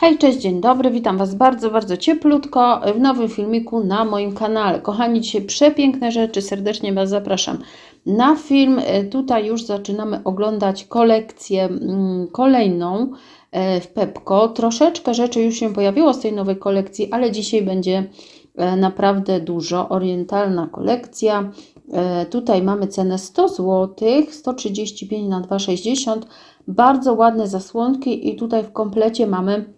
Hej, cześć, dzień dobry, witam Was bardzo, bardzo cieplutko w nowym filmiku na moim kanale. Kochani, dzisiaj przepiękne rzeczy, serdecznie Was zapraszam na film. E, Tutaj już zaczynamy oglądać kolekcję mm, kolejną e, w Pepko. Troszeczkę rzeczy już się pojawiło z tej nowej kolekcji, ale dzisiaj będzie e, naprawdę dużo. Orientalna kolekcja. Tutaj mamy cenę 100 zł, 135 na 2,60 Bardzo ładne zasłonki i tutaj w komplecie mamy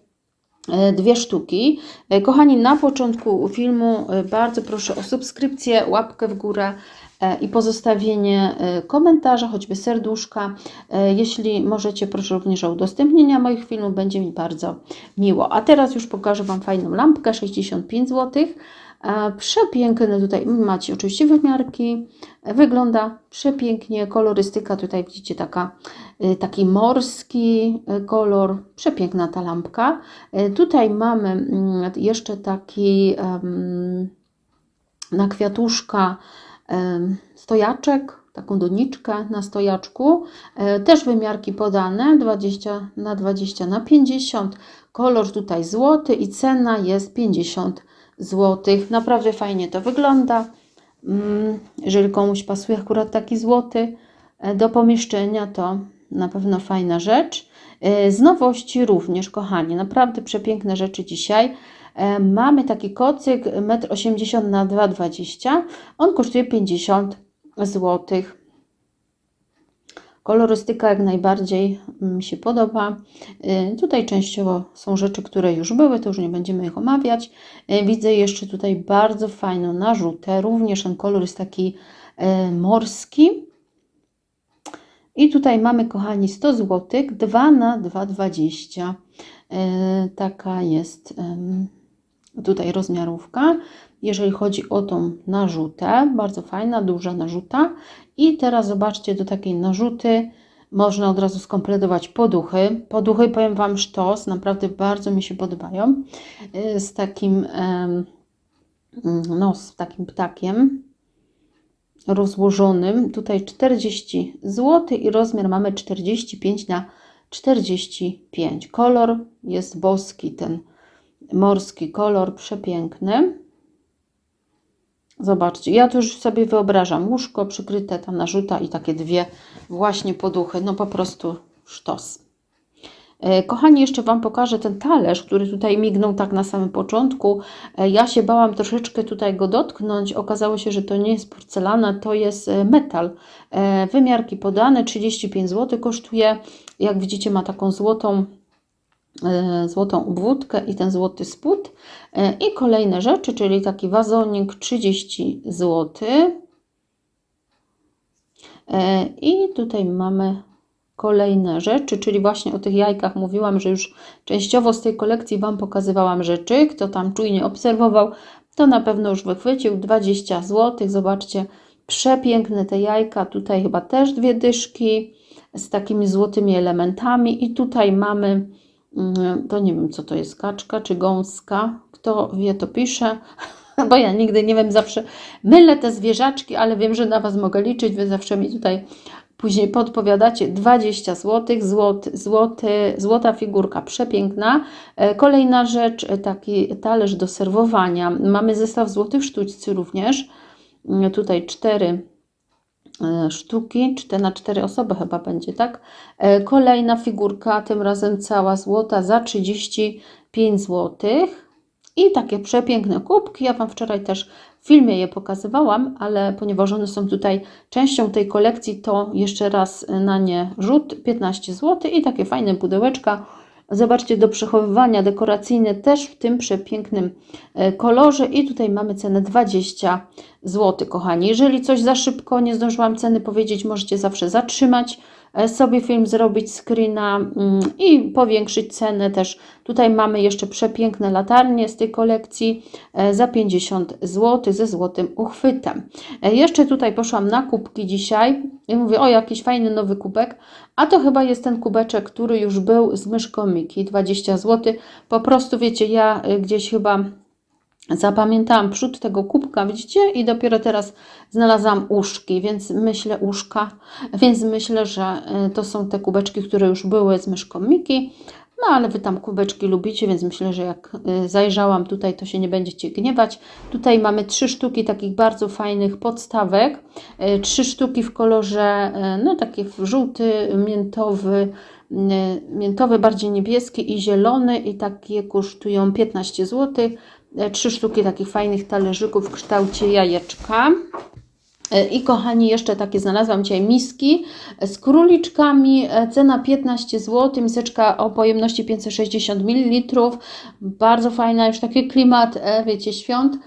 dwie sztuki. E, Kochani, na początku filmu e, bardzo proszę o subskrypcję, łapkę w górę e, i pozostawienie e, komentarza, choćby serduszka. E, Jeśli możecie, proszę również o udostępnienie moich filmów, będzie mi bardzo miło. A teraz już pokażę Wam fajną lampkę, 65 zł. E, Przepiękne tutaj macie oczywiście wymiarki, wygląda przepięknie, kolorystyka tutaj widzicie taka, e, taki morski e, kolor, przepiękna ta lampka. Tutaj mamy mm, jeszcze taki na kwiatuszka stojaczek, taką doniczkę na stojaczku. Też wymiarki podane 20 na 20 na 50. Kolor tutaj złoty i cena jest 50 zł. Naprawdę fajnie to wygląda. Mm, Jeżeli komuś pasuje akurat taki złoty e, do pomieszczenia, to na pewno fajna rzecz. E, Z nowości również, kochani, naprawdę przepiękne rzeczy dzisiaj. E, Mamy taki kocyk 1,80 m na 2,20 m. On kosztuje 50 zł. Kolorystyka jak najbardziej mi się podoba. Y, Tutaj częściowo są rzeczy, które już były, to już nie będziemy ich omawiać. Y, Widzę jeszcze tutaj bardzo fajną narzutę. Również ten kolor jest taki y, morski. I tutaj mamy, kochani, 100 zł, 2 na 2,20. Y, Taka jest tutaj rozmiarówka. Jeżeli chodzi o tą narzutę, bardzo fajna, duża narzuta. I teraz zobaczcie, do takiej narzuty można od razu skompletować poduchy. Poduchy, powiem Wam, sztos, naprawdę bardzo mi się podobają. Y, Z takim, em, no, z takim ptakiem rozłożonym. Tutaj 40 zł i rozmiar mamy 45 na 45. Kolor jest boski, ten morski kolor, przepiękny. Zobaczcie, ja tu już sobie wyobrażam łóżko przykryte, ta narzuta i takie dwie właśnie poduchy. No po prostu sztos. E, Kochani, jeszcze Wam pokażę ten talerz, który tutaj mignął tak na samym początku. E, Ja się bałam troszeczkę tutaj go dotknąć. Okazało się, że to nie jest porcelana, to jest e, metal. Wymiarki podane, 35 zł kosztuje. Jak widzicie, ma taką złotą złotą obwódkę i ten złoty spód. E, I kolejne rzeczy, czyli taki wazonik 30 zł. E, I tutaj mamy kolejne rzeczy, czyli właśnie o tych jajkach mówiłam, że już częściowo z tej kolekcji Wam pokazywałam rzeczy. Kto tam czujnie obserwował, to na pewno już wychwycił 20 zł. Zobaczcie, przepiękne te jajka. Tutaj chyba też dwie dyszki z takimi złotymi elementami. I tutaj mamy, to nie wiem co to jest, kaczka czy gąska. Kto wie, to pisze. Bo ja nigdy nie wiem, zawsze mylę te zwierzaczki, ale wiem, że na Was mogę liczyć. Wy zawsze mi tutaj Później podpowiadacie 20 zł, złot, złoty, złota figurka przepiękna. E, Kolejna rzecz, e, taki talerz do serwowania. Mamy zestaw złotych sztućcy również. Mm, Tutaj cztery e, sztuki, 4 na 4 osoby chyba będzie, tak? E, Kolejna figurka, tym razem cała złota za 35 złotych. I takie przepiękne kubki. Ja Wam wczoraj też w filmie je pokazywałam, ale ponieważ one są tutaj częścią tej kolekcji, to jeszcze raz na nie rzut 15 zł i takie fajne pudełeczka. Zobaczcie, do przechowywania dekoracyjne też w tym przepięknym e, kolorze i tutaj mamy cenę 20 zł, kochani. Jeżeli coś za szybko nie zdążyłam ceny powiedzieć, możecie zawsze zatrzymać sobie film, zrobić screena mm, i powiększyć cenę też. Tutaj mamy jeszcze przepiękne latarnie z tej kolekcji e, za 50 zł ze złotym uchwytem. E, Jeszcze tutaj poszłam na kubki dzisiaj i mówię, o jakiś fajny nowy kubek, a to chyba jest ten kubeczek, który już był z myszką Miki, 20 zł. Po prostu wiecie, ja gdzieś chyba zapamiętałam przód tego kubka, widzicie? I dopiero teraz znalazłam uszki, więc myślę uszka, więc myślę, że y, to są te kubeczki, które już były z myszką Miki. No ale Wy tam kubeczki lubicie, więc myślę, że jak y, zajrzałam tutaj, to się nie będziecie gniewać. Tutaj mamy trzy sztuki takich bardzo fajnych podstawek. Y, Trzy sztuki w kolorze, no taki żółty, miętowy, miętowy, bardziej niebieski i zielony i takie kosztują 15 zł. Trzy sztuki takich fajnych talerzyków w kształcie jajeczka. E, I kochani, jeszcze takie znalazłam dzisiaj miski z króliczkami. E, Cena 15 zł, miseczka o pojemności 560 ml. Bardzo fajna, już taki klimat, e, wiecie, świąt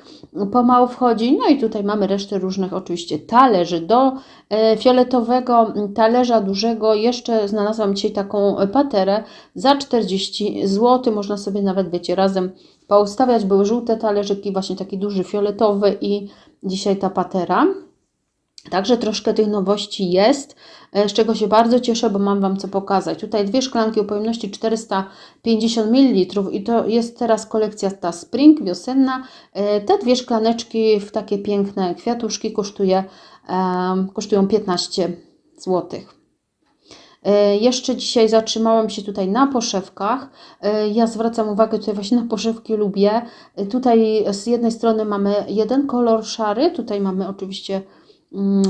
pomału wchodzi. No i tutaj mamy resztę różnych oczywiście talerzy. Do e, fioletowego talerza dużego jeszcze znalazłam dzisiaj taką paterę za 40 zł. Można sobie nawet, wiecie, razem poustawiać. Były żółte talerzyki, właśnie taki duży fioletowy i dzisiaj ta patera. Także troszkę tych nowości jest, e, z czego się bardzo cieszę, bo mam Wam co pokazać. Tutaj dwie szklanki o pojemności 450 ml i to jest teraz kolekcja ta Spring wiosenna. E, Te dwie szklaneczki w takie piękne kwiatuszki kosztuje, kosztują 15 zł. E, Jeszcze dzisiaj zatrzymałam się tutaj na poszewkach. Ja zwracam uwagę tutaj właśnie na poszewki, lubię. Tutaj z jednej strony mamy jeden kolor szary, tutaj mamy oczywiście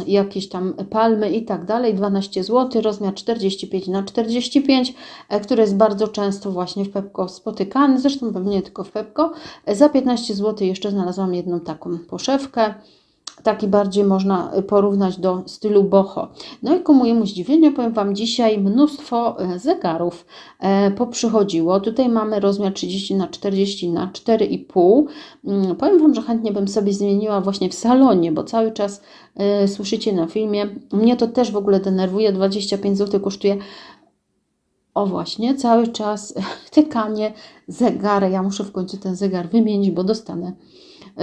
jakieś tam palmy i tak dalej, 12 zł, rozmiar 45 na 45, e, który jest bardzo często właśnie w Pepko spotykany, zresztą pewnie nie tylko w Pepko. E, Za 15 zł jeszcze znalazłam jedną taką poszewkę. Taki bardziej można y, porównać do stylu boho. No i ku mojemu zdziwieniu powiem Wam dzisiaj mnóstwo e, zegarów e, poprzychodziło. Tutaj mamy rozmiar 30 na 40 na 4,5. Mm, Powiem Wam, że chętnie bym sobie zmieniła właśnie w salonie, bo cały czas e, słyszycie na filmie. Mnie to też w ogóle denerwuje. 25 zł kosztuje o właśnie, cały czas tykanie zegary. Ja muszę w końcu ten zegar wymienić, bo dostanę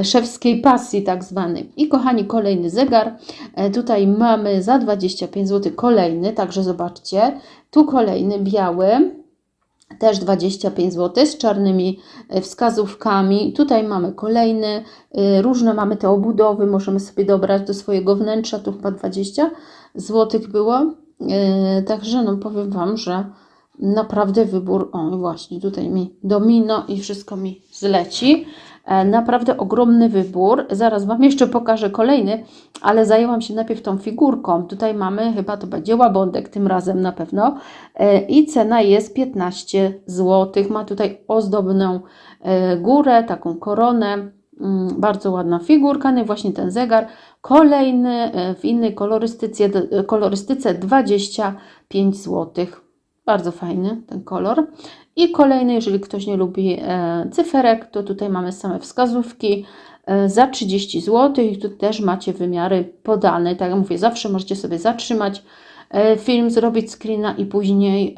szewskiej pasji tak zwanej. I kochani, kolejny zegar. E, Tutaj mamy za 25 zł kolejny, także zobaczcie. Tu kolejny biały, też 25 zł z czarnymi e, wskazówkami. Tutaj mamy kolejny, e, różne mamy te obudowy, możemy sobie dobrać do swojego wnętrza, tu chyba 20 zł było. Także no powiem Wam, że naprawdę wybór, o właśnie tutaj mi domino i wszystko mi zleci. E, Naprawdę ogromny wybór. Zaraz Wam jeszcze pokażę kolejny, ale zajęłam się najpierw tą figurką. Tutaj mamy, chyba to będzie łabądek tym razem na pewno. E, I cena jest 15 zł. Ma tutaj ozdobną e, górę, taką koronę. Mm, Bardzo ładna figurka, no i właśnie ten zegar. Kolejny w innej kolorystyce, kolorystyce 25 zł. Bardzo fajny ten kolor. I kolejny, jeżeli ktoś nie lubi e, cyferek, to tutaj mamy same wskazówki e, za 30 zł i tu też macie wymiary podane. Tak jak mówię, zawsze możecie sobie zatrzymać e, film, zrobić screena i później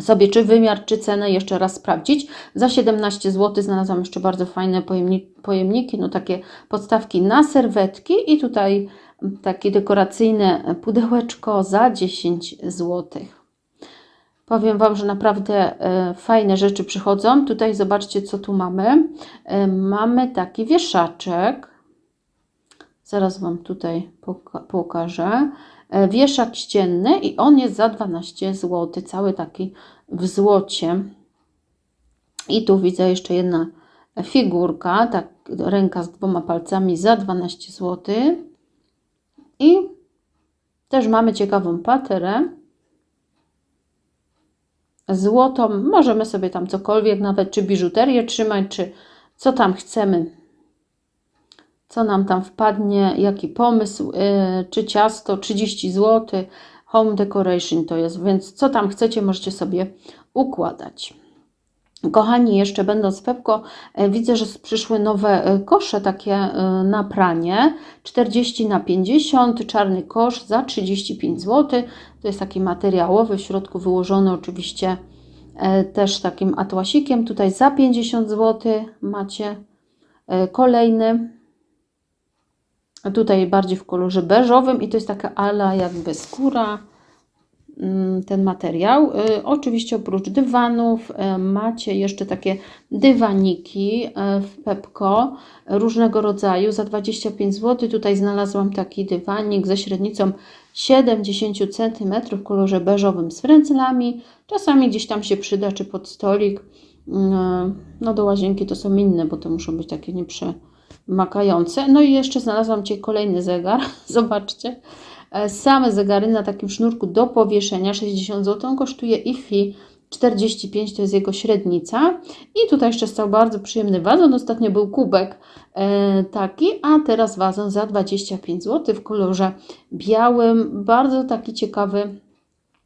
sobie czy wymiar, czy cenę jeszcze raz sprawdzić. Za 17 zł znalazłam jeszcze bardzo fajne pojemni- pojemniki, no takie podstawki na serwetki i tutaj takie dekoracyjne pudełeczko za 10 złotych. Powiem Wam, że naprawdę e, fajne rzeczy przychodzą. Tutaj zobaczcie, co tu mamy. E, mamy taki wieszaczek. Zaraz Wam tutaj poka pokażę. E, wieszak ścienny i on jest za 12 zł. Cały taki w złocie. I tu widzę jeszcze jedna figurka, tak ręka z dwoma palcami za 12 zł. I też mamy ciekawą paterę złotą. Możemy sobie tam cokolwiek, nawet czy biżuterię trzymać, czy co tam chcemy. Co nam tam wpadnie, jaki pomysł, yy, czy ciasto, 30 zł. Home decoration to jest, więc co tam chcecie, możecie sobie układać. Kochani, jeszcze będąc w Pepko, e, widzę, że przyszły nowe e, kosze takie e, na pranie. 40 na 50, czarny kosz za 35 zł. To jest taki materiałowy, w środku wyłożony oczywiście też takim atłasikiem. Tutaj za 50 zł macie kolejny. Tutaj bardziej w kolorze beżowym i to jest taka ala jakby skóra. Mm, ten materiał. Y, Oczywiście oprócz dywanów y, macie jeszcze takie dywaniki y, w Pepko różnego rodzaju za 25 zł. Tutaj znalazłam taki dywanik ze średnicą 70 cm w kolorze beżowym z frędzlami. Czasami gdzieś tam się przyda, czy pod stolik. Mm, No do łazienki to są inne, bo to muszą być takie nieprzemakające. No i jeszcze znalazłam Cię kolejny zegar. Zobaczcie. E, Same zegary na takim sznurku do powieszenia 60 zł. Kosztuje IFI 45 to jest jego średnica. I tutaj jeszcze stał bardzo przyjemny wazon. Ostatnio był kubek e, taki, a teraz wazon za 25 zł w kolorze białym. Bardzo taki ciekawy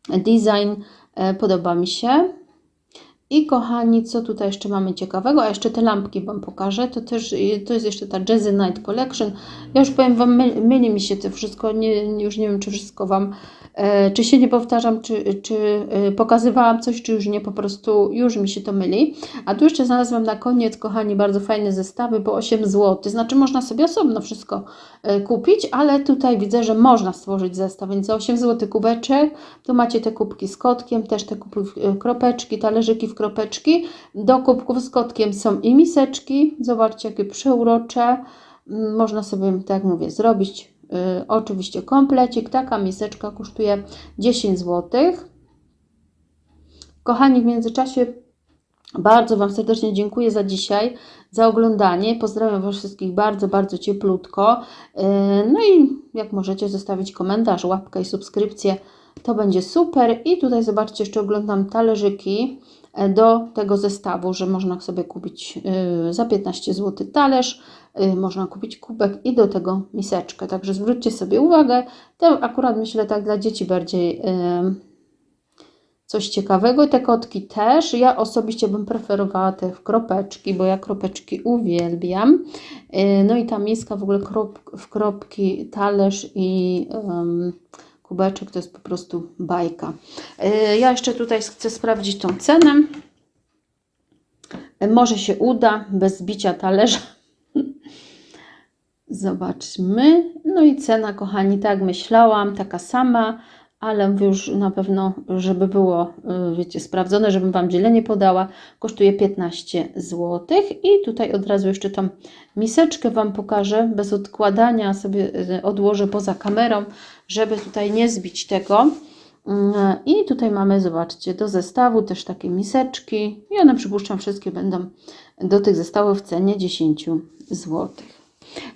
design. E, podoba mi się. I kochani, co tutaj jeszcze mamy ciekawego? A jeszcze te lampki Wam pokażę. To też y, to jest jeszcze ta Jazzy Night Collection. Ja już powiem Wam, myli, mi się to wszystko. Nie, już nie wiem, czy wszystko Wam, czy się nie powtarzam, czy, czy e, pokazywałam coś, czy już nie. Po prostu już mi się to myli. A tu jeszcze znalazłam na koniec, kochani, bardzo fajne zestawy po 8 zł. Znaczy, można sobie osobno wszystko e, kupić, ale tutaj widzę, że można stworzyć zestaw. Więc za 8 zł kubeczek. Tu macie te kubki z kotkiem, też te kubki, e, kropeczki, talerzyki w kropeczki. Do kubków z kotkiem są i miseczki. Zobaczcie, jakie przeurocze. Mm, Można sobie, tak mówię, zrobić oczywiście komplecik. Taka miseczka kosztuje 10 zł. Kochani, w międzyczasie bardzo Wam serdecznie dziękuję za dzisiaj, za oglądanie. Pozdrawiam Was wszystkich bardzo, bardzo cieplutko. Yy, No i jak możecie zostawić komentarz, łapkę i subskrypcję, to będzie super. I tutaj zobaczcie, jeszcze oglądam talerzyki do tego zestawu, że można sobie kupić yy, za 15 zł talerz, yy, można kupić kubek i do tego miseczkę. Także zwróćcie sobie uwagę. To akurat myślę tak dla dzieci bardziej. Coś ciekawego. Te kotki też. Ja osobiście bym preferowała te kropeczki, bo ja kropeczki uwielbiam. No i ta miska w ogóle krop, w kropki, talerz i em, kubeczek to jest po prostu bajka. Yy, Ja jeszcze tutaj chcę sprawdzić tą cenę. Yy, Może się uda bez zbicia talerza. Zobaczmy. No i cena, kochani, tak myślałam, taka sama, ale już na pewno, żeby było, y, wiecie, sprawdzone, żebym Wam źle nie podała, kosztuje 15 zł. I tutaj od razu jeszcze tą miseczkę Wam pokażę, bez odkładania sobie y, odłożę poza kamerą, żeby tutaj nie zbić tego. Mm, I tutaj mamy, zobaczcie, do zestawu też takie miseczki. I one przypuszczam wszystkie będą do tych zestawów w cenie 10 zł.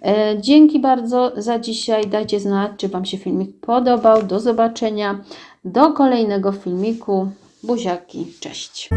E, Dzięki bardzo za dzisiaj. Dajcie znać, czy Wam się filmik podobał. Do zobaczenia. Do kolejnego filmiku. Buziaki. Cześć.